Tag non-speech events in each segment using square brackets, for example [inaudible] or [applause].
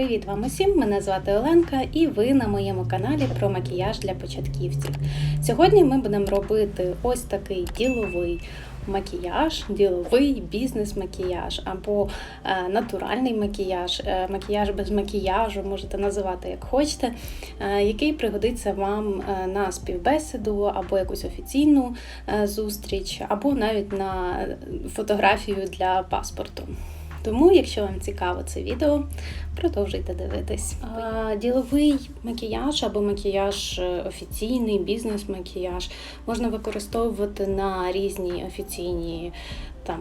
Привіт вам усім! Мене звати Оленка, і ви на моєму каналі про макіяж для початківців. Сьогодні ми будемо робити ось такий діловий макіяж, діловий бізнес-макіяж або е, натуральний макіяж, е, макіяж без макіяжу, можете називати як хочете, е, який пригодиться вам на співбесіду або якусь офіційну зустріч, або навіть на фотографію для паспорту. Тому, якщо вам цікаво це відео, продовжуйте дивитись. А, Діловий макіяж або макіяж е, офіційний, бізнес-макіяж можна використовувати на різні офіційні там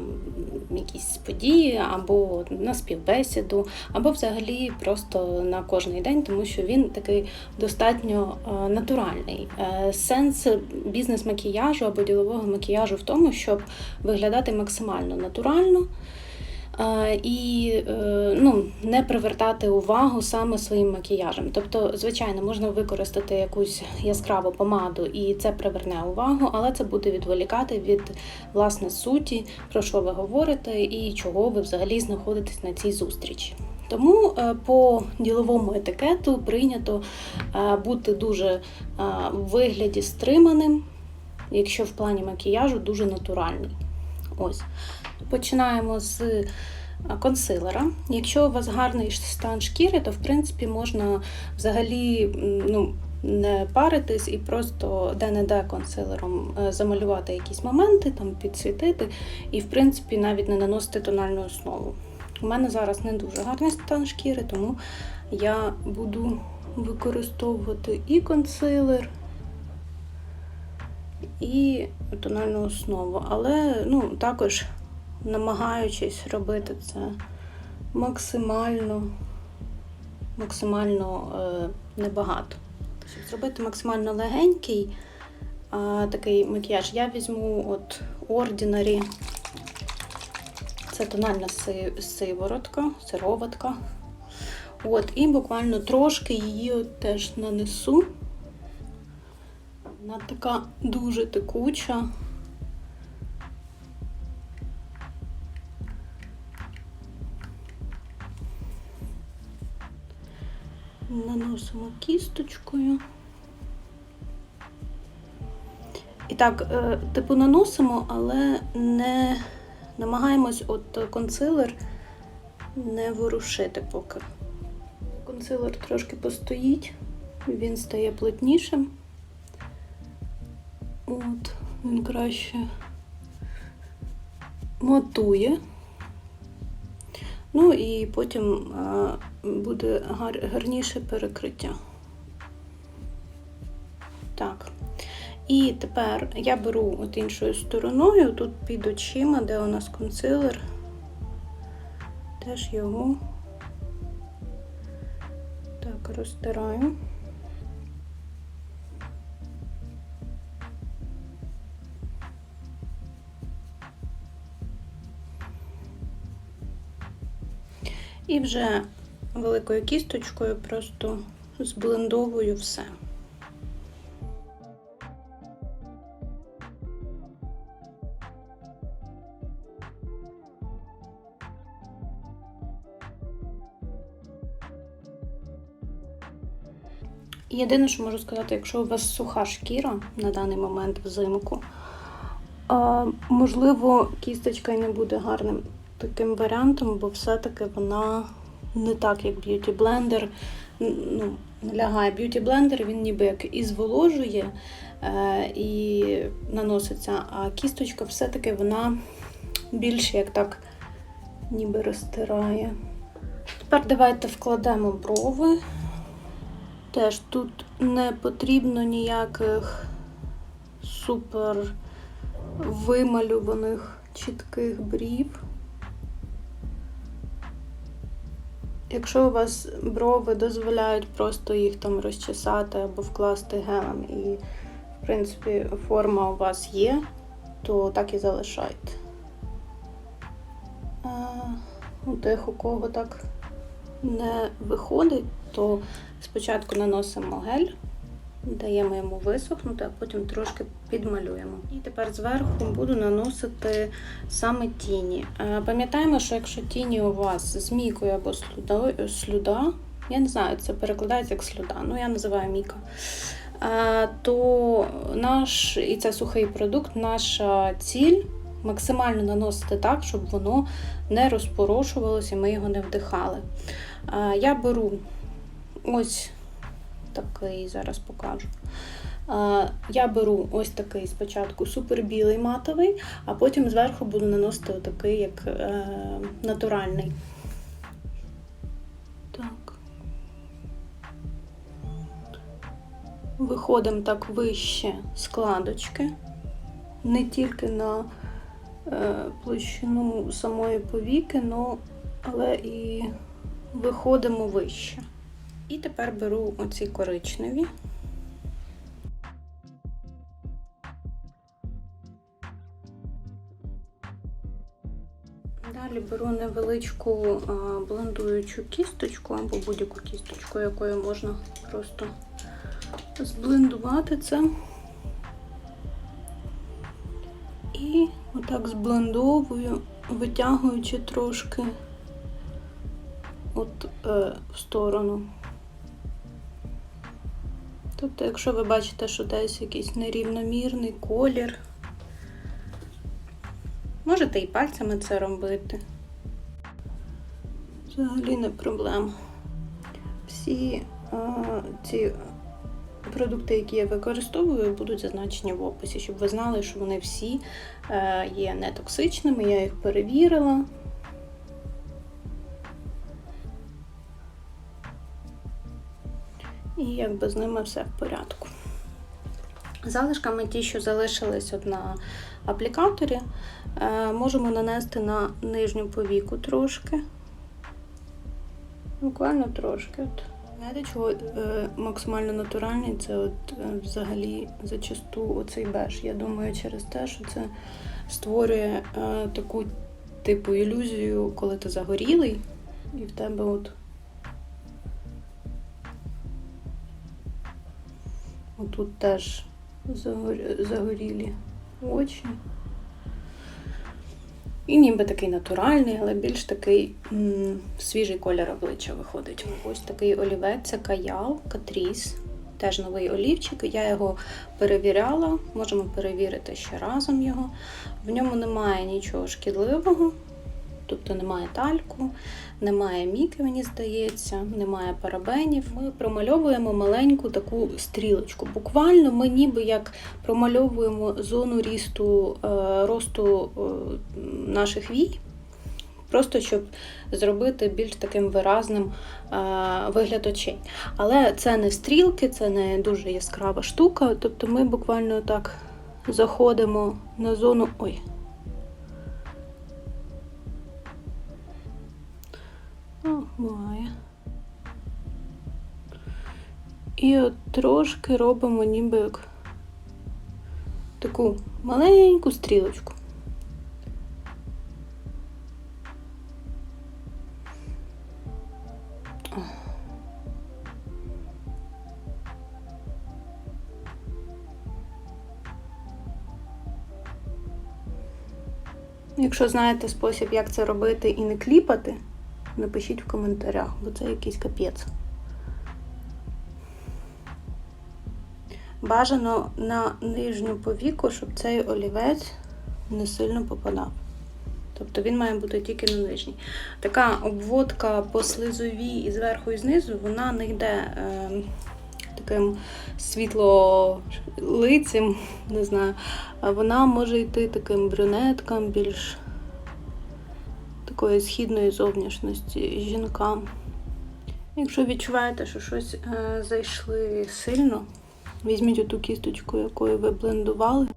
якісь події, або на співбесіду, або взагалі просто на кожний день, тому що він такий достатньо е, натуральний. Е, Сенс бізнес-макіяжу або ділового макіяжу в тому, щоб виглядати максимально натурально. І е, ну, не привертати увагу саме своїм макіяжем. Тобто, звичайно, можна використати якусь яскраву помаду, і це приверне увагу, але це буде відволікати від власне суті, про що ви говорите і чого ви взагалі знаходитесь на цій зустрічі. Тому е, по діловому етикету прийнято е, бути дуже в вигляді стриманим, якщо в плані макіяжу дуже натуральний. Ось. Починаємо з е, консилера. Якщо у вас гарний стан шкіри, то в принципі можна взагалі ну, не паритись і просто де-не-де консилером е, замалювати якісь моменти, там підсвітити, і в принципі навіть не наносити тональну основу. У мене зараз не дуже гарний стан шкіри, тому я буду використовувати і консилер, і тональну основу. Але ну, також намагаючись робити це максимально, максимально е, небагато. Щоб зробити максимально легенький е, такий макіяж, я візьму от Ordinary. Це тональна си- сиворотка, сироватка. От, і буквально трошки її теж нанесу. Вона така дуже текуча. Наносимо кісточкою. І так, е, типу наносимо, але не намагаємось от консилер не ворушити поки. Консилер трошки постоїть, він стає плотнішим. От, він краще матує. Ну і потім буде гар, гарніше перекриття. Так. І тепер я беру от іншою стороною, тут під очима, де у нас консилер, теж його так розтираю. І вже великою кісточкою просто зблендовую все. Єдине, що можу сказати, якщо у вас суха шкіра на даний момент взимку, можливо, кісточка і не буде гарним таким варіантом, бо все-таки вона не так, як б'юті блендер. Ну, лягає б'юті блендер, він ніби як і зволожує е, і наноситься, а кісточка все-таки вона більше як так ніби розтирає. Тепер давайте вкладемо брови. Теж тут не потрібно ніяких супер вималюваних чітких брів. Якщо у вас брови дозволяють просто їх там розчесати або вкласти гелем, і, в принципі, форма у вас є, то так і залишайте. А, у тих, у кого так не виходить, то спочатку наносимо гель, даємо йому висохнути, а потім трошки підмалюємо. І тепер зверху буду наносити саме тіні. Е, Пам'ятаємо, що якщо тіні у вас з мійкою або слюда, слюда я не знаю, це перекладається як слюда, ну я називаю Міка. Е, То наш, і це сухий продукт, наша ціль максимально наносити так, щоб воно не розпорошувалося і ми його не вдихали. Е, Я беру ось такий, зараз покажу. Я беру ось такий спочатку супербілий матовий, а потім зверху буду наносити отакий, як е, натуральний. Так. Виходимо так вище складочки, не тільки на е, площину самої повіки, але і виходимо вище. І тепер беру оці коричневі. Далі беру невеличку блендуючу кісточку або будь-яку кісточку, якою можна просто зблендувати це. І отак зблендовую, витягуючи трошки от е, в сторону. Тобто, якщо ви бачите, що десь якийсь нерівномірний колір, можете і пальцями це робити. Взагалі не проблема. Всі е, ці продукти, які я використовую, будуть зазначені в описі, щоб ви знали, що вони всі е, є нетоксичними, я їх перевірила. І якби з ними все в порядку. Залишками ті, що залишились от на аплікаторі, е, можемо нанести на нижню повіку трошки. Буквально трошки. От. Знаєте, чого е, максимально натуральний це от е, взагалі зачасту оцей беж. Я думаю, через те, що це створює таку типу ілюзію, коли ти загорілий, і в тебе от. Отут теж загорілі очі. І ніби такий натуральний, але більш такий м, свіжий колір обличчя виходить. Ось такий олівець, це каял, катріс. Теж новий олівчик. Я його перевіряла, можемо перевірити ще разом його. В ньому немає нічого шкідливого, тобто немає тальку, немає міки, мені здається, немає парабенів. Ми промальовуємо маленьку таку стрілочку. Буквально ми ніби як промальовуємо зону рісту, е, росту е, наших вій. Просто щоб зробити більш таким виразним е, вигляд очей. Але це не стрілки, це не дуже яскрава штука. Тобто ми буквально так заходимо на зону. Ой. Буває. І от трошки робимо ніби як таку маленьку стрілочку. Якщо знаєте спосіб, як це робити і не кліпати, напишіть в коментарях, бо це якийсь капець. Бажано на нижню повіку, щоб цей олівець не сильно попадав. Тобто він має бути тільки на нижній. Така обводка по слизовій і зверху і знизу, вона не йде е, таким світлолицем, не знаю. Вона може йти таким брюнеткам, більш такої східної зовнішності жінкам. Якщо відчуваєте, що щось е, зайшли сильно, візьміть оту кісточку, якою ви блендували.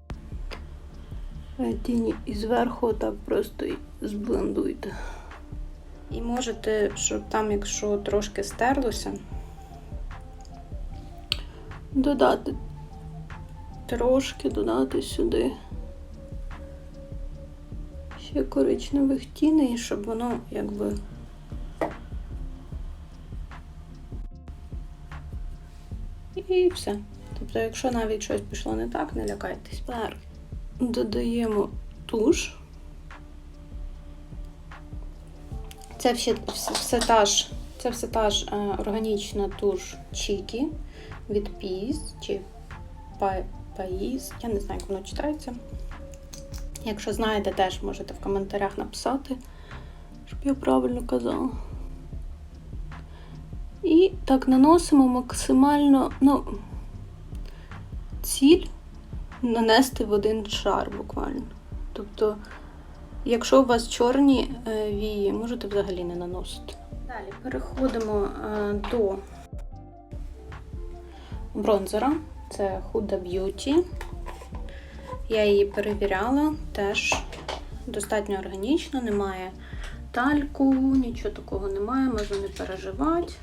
Тіні і зверху так просто зблендуйте. І можете, щоб там, якщо трошки стерлося, додати трошки додати сюди ще коричневих тіней, щоб воно якби. І все. Тобто, якщо навіть щось пішло не так, не лякайтесь. Тепер додаємо туш. Це все, все та ж Це все та ж е, органічна туш Чікі від Піс чи Па- Паїс. Я не знаю, як воно читається. Якщо знаєте, теж можете в коментарях написати, щоб я правильно казала. І так наносимо максимально, ну, ціль нанести в один шар буквально. Тобто, якщо у вас чорні е, вії, можете взагалі не наносити. Далі переходимо е, до бронзера. Це Huda Beauty. Я її перевіряла, теж достатньо органічно, немає тальку, нічого такого немає, можна не переживати.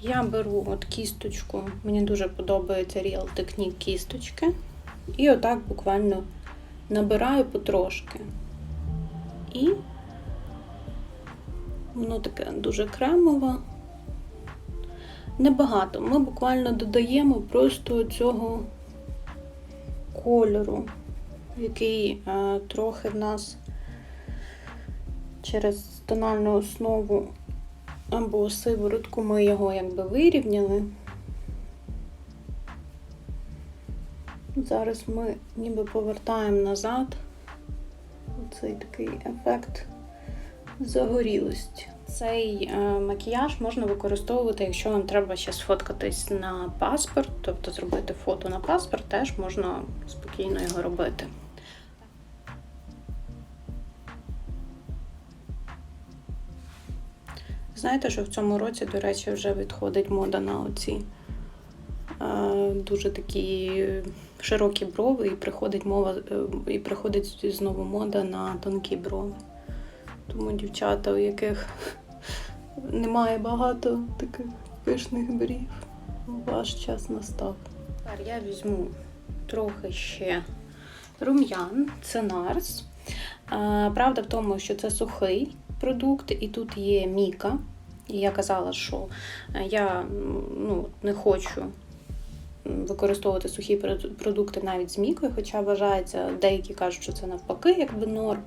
Я беру от кісточку, мені дуже подобається Real Technique кісточки. І отак буквально набираю потрошки. І воно таке дуже кремове. Небагато. Ми буквально додаємо просто цього кольору, який е, трохи в нас через тональну основу або сиворотку ми його якби вирівняли. Зараз ми ніби повертаємо назад цей такий ефект загорілості. Цей е, макіяж можна використовувати, якщо вам треба ще сфоткатись на паспорт, тобто зробити фото на паспорт, теж можна спокійно його робити. Знаєте, що в цьому році, до речі, вже відходить мода на оці е, дуже такі широкі брови, і приходить мова, е, і приходить знову мода на тонкі брови. Тому дівчата, у яких [laughs] немає багато таких пишних брів, ваш час настав. Тепер я візьму трохи ще рум'ян, це Нарс. Правда в тому, що це сухий продукт, і тут є міка. І я казала, що е, я ну, не хочу використовувати сухі продукти навіть з мікою, хоча вважається, деякі кажуть, що це навпаки, якби норм,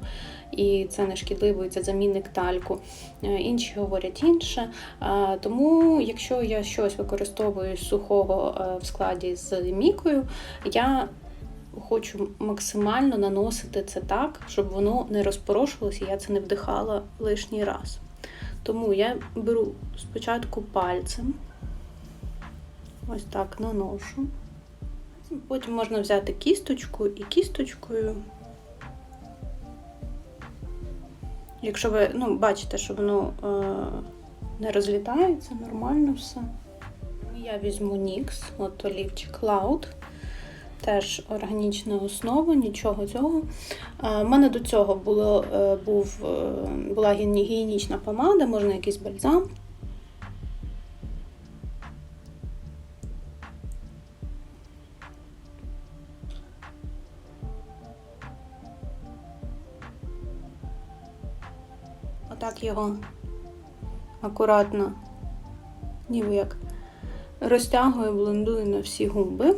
і це не шкідливо, і це замінник тальку. Е, Інші говорять інше. Тому, якщо я щось використовую сухого е, в складі з мікою, я хочу максимально наносити це так, щоб воно не розпорошилося, і я це не вдихала лишній раз. Тому я беру спочатку пальцем, ось так наношу. Потім можна взяти кісточку і кісточкою. Якщо ви ну, бачите, що воно е, не розлітається, нормально все. Я візьму NYX, от олівчик Cloud. Теж органічна основа, нічого цього. У мене до цього було, е, був, е, була гі- гігієнічна помада, можна якийсь бальзам. Отак його акуратно, ніби як розтягую, блендую на всі губи.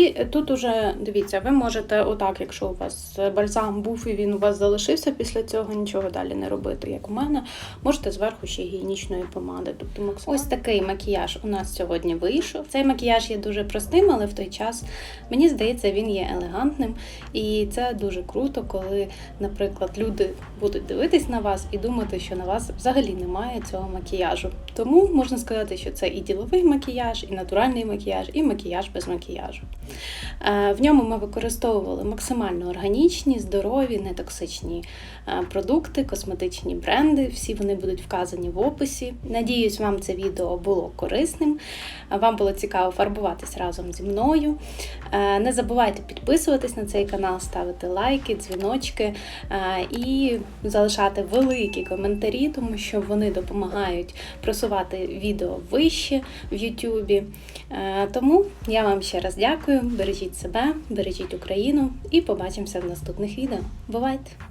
І тут уже дивіться, ви можете отак, якщо у вас бальзам був і він у вас залишився після цього, нічого далі не робити, як у мене. Можете зверху ще гігієнічної помади. Тобто максимально. Ось такий макіяж у нас сьогодні вийшов. Цей макіяж є дуже простим, але в той час мені здається, він є елегантним. І це дуже круто, коли, наприклад, люди будуть дивитись на вас і думати, що на вас взагалі немає цього макіяжу. Тому можна сказати, що це і діловий макіяж, і натуральний макіяж, і макіяж без макіяжу. Е, В ньому ми використовували максимально органічні, здорові, нетоксичні е, продукти, косметичні бренди. Всі вони будуть вказані в описі. Надіюсь, вам це відео було корисним. е, Вам було цікаво фарбуватись разом зі мною. Не забувайте підписуватись на цей канал, ставити лайки, дзвіночки і залишати великі коментарі, тому що вони допомагають просувати відео вище в. Е, Тому я вам ще раз дякую. Бережіть себе, бережіть Україну і побачимося в наступних відео. Бувайте!